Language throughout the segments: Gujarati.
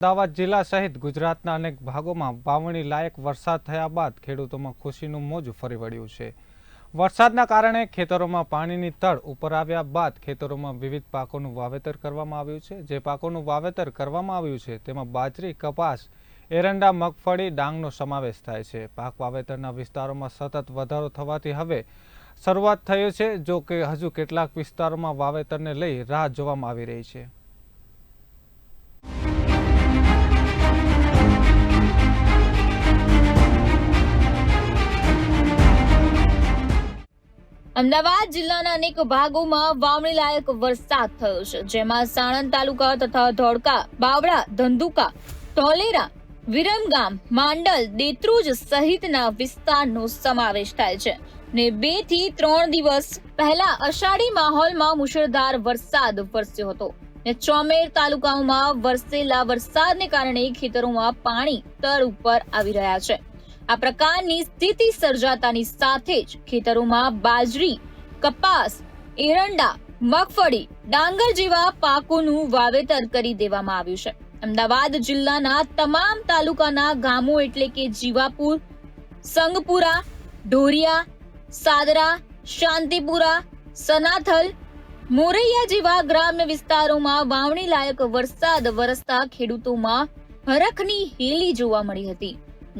અમદાવાદ જિલ્લા સહિત ગુજરાતના અનેક ભાગોમાં વાવણી લાયક વરસાદ થયા બાદ ખેડૂતોમાં ખુશીનું મોજું ફરી વળ્યું છે. વરસાદના કારણે ખેતરોમાં પાણીની તળ ઉપર આવ્યા બાદ ખેતરોમાં વિવિધ પાકોનું વાવેતર કરવામાં આવ્યું છે. જે પાકોનું વાવેતર કરવામાં આવ્યું છે, તેમાં બાજરી, કપાસ, એરંડા, મગફળી, ડાંગનો સમાવેશ થાય છે. પાક વાવેતરના વિસ્તારોમાં સતત વધારો થવાથી હવે શરૂઆત થયો છે, જો કે હજુ કેટલાક વિસ્તારોમાં વાવેતરને લઈ રાહ જોવામાં આવી રહી છે. અમદાવાદ જિલ્લાના અનેક ભાગોમાં વાવણી લાયક વરસાદ થયો છે, જેમાં સાણંદ તાલુકા તથા ધોળકા, બાવળા, ધંધુકા, ધોલેરા, વિરમગામ, માંડલ, દેત્રુજ સહિતના વિસ્તારનો સમાવેશ થાય છે ને બેથી ત્રણ દિવસ પહેલા અષાઢી માહોલમાં મુશળધાર વરસાદ વરસ્યો હતો ને ચોમેર તાલુકાઓમાં વરસેલા વરસાદને કારણે ખેતરોમાં પાણી તળ ઉપર આવી રહ્યા છે. આ પ્રકારની સ્થિતિ સર્જાતાની સાથે જ ખેતરોમાં બાજરી, કપાસ, એરંડા, મગફળી, ડાંગર જેવા પાકોનું વાવેતર કરી દેવામાં આવ્યું છે. અમદાવાદ જિલ્લાના તમામ તાલુકાના ગામો એટલે કે જીવાપુર, સંગપુરા, ઢોરિયા, સાદરા, શાંતિપુરા, સનાથલ, મોરૈયા જેવા ગ્રામ્ય વિસ્તારોમાં વાવણી લાયક વરસાદ વરસતા ખેડૂતોમાં હરખની હેલી જોવા મળી હતી.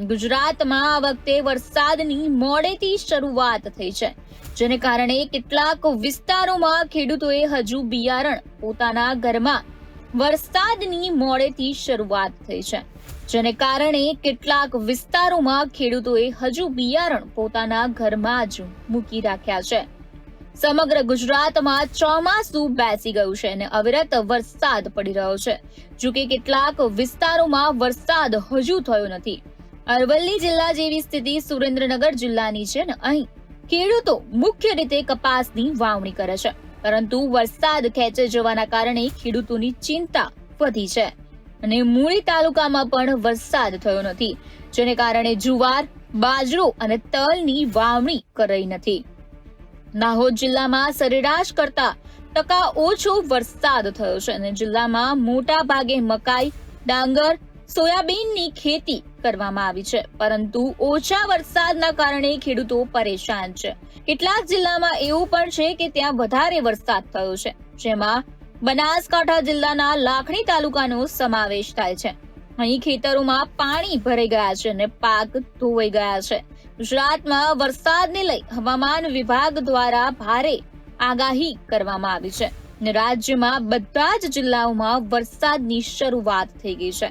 ગુજરાતમાં આ વખતે વરસાદની મોડેથી શરૂઆત થઈ છે, જેને કારણે કેટલાક વિસ્તારોમાં ખેડૂતોએ હજુ બિયારણ પોતાના ઘરમાં વરસાદની મોડેથી શરૂઆત થઈ છે, જેને કારણે કેટલાક વિસ્તારોમાં ખેડૂતોએ હજુ બિયારણ પોતાના ઘરમાં જ મૂકી રાખ્યા છે. સમગ્ર ગુજરાતમાં ચોમાસું બેસી ગયું છે અને અવિરત વરસાદ પડી રહ્યો છે, જોકે કેટલાક વિસ્તારોમાં વરસાદ હજુ થયો નથી. અરવલ્લી જિલ્લા જેવી સ્થિતિ સુરેન્દ્રનગર જિલ્લાની છે ને અહીં ખેડૂતો મુખ્ય રીતે કપાસની વાવણી કરે છે. પરંતુ વરસાદ ખેંચે જવાના કારણે ખેડૂતોની ચિંતા વધી છે. અને મૂળી તાલુકામાં પણ વરસાદ થયો નથી, જેને કારણે જુવાર, બાજરો અને તલની વાવણી કરાઈ નથી. દાહોદ જિલ્લામાં સરેરાશ કરતા ટકા ઓછો વરસાદ થયો છે અને જિલ્લામાં મોટા ભાગે મકાઈ, ડાંગર સોયાબીનની ખેતી કરવામાં આવી છે, પરંતુ ઓછા વરસાદના કારણે ખેડૂતો પરેશાન છે. કેટલાક જિલ્લામાં એવું પણ છે કે ત્યાં વધારે વરસાદ થયો છે, જેમાં બનાસકાંઠા જિલ્લાના લાખણી તાલુકાનો સમાવેશ થાય છે. અહીં ખેતરોમાં પાણી ભરાઈ ગયા છે અને પાક ધોવાઈ ગયા છે. ગુજરાતમાં વરસાદને લઈ હવામાન વિભાગ દ્વારા ભારે આગાહી કરવામાં આવી છે રાજ્યમાં બધા જ જિલ્લાઓમાં વરસાદની શરૂઆત થઈ ગઈ છે.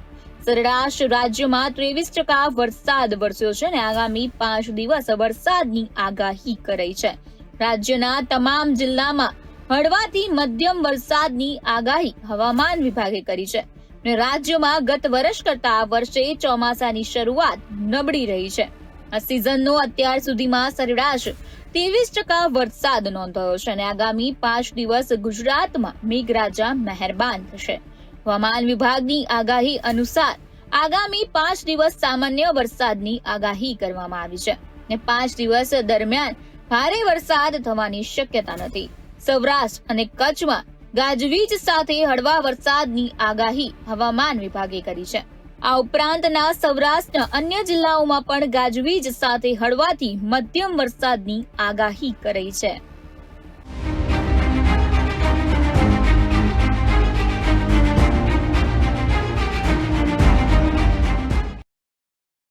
સરેરાશ રાજ્યમાં ત્રેવીસ ટકા વરસાદ વરસ્યો છે અને આગામી પાંચ દિવસ વરસાદની આગાહી કરાઈ છે. રાજ્યના તમામ જિલ્લામાં હળવાથી મધ્યમ વરસાદની આગાહી હવામાન વિભાગે કરી છે અને રાજ્યમાં ગત વર્ષ કરતા વર્ષે ચોમાસાની શરૂઆત નબળી રહી છે. આ સિઝનનો અત્યાર સુધીમાં સરેરાશ ત્રેવીસ ટકા વરસાદ નોંધાયો છે અને આગામી પાંચ દિવસ ગુજરાતમાં મેઘરાજા મહેરબાન થશે. હવામાન વિભાગની આગાહી અનુસાર આગામી પાંચ દિવસ સામાન્ય વરસાદની આગાહી કરવામાં આવી છે ને પાંચ દિવસ દરમિયાન ભારે વરસાદ થવાની શક્યતા નથી. સૌરાષ્ટ્ર અને કચ્છમાં ગાજવીજ સાથે હળવા વરસાદની આગાહી હવામાન વિભાગે કરી છે. આ ઉપરાંતના સૌરાષ્ટ્રના અન્ય જિલ્લાઓમાં પણ ગાજવીજ સાથે હળવાથી મધ્યમ વરસાદની આગાહી કરાઈ છે.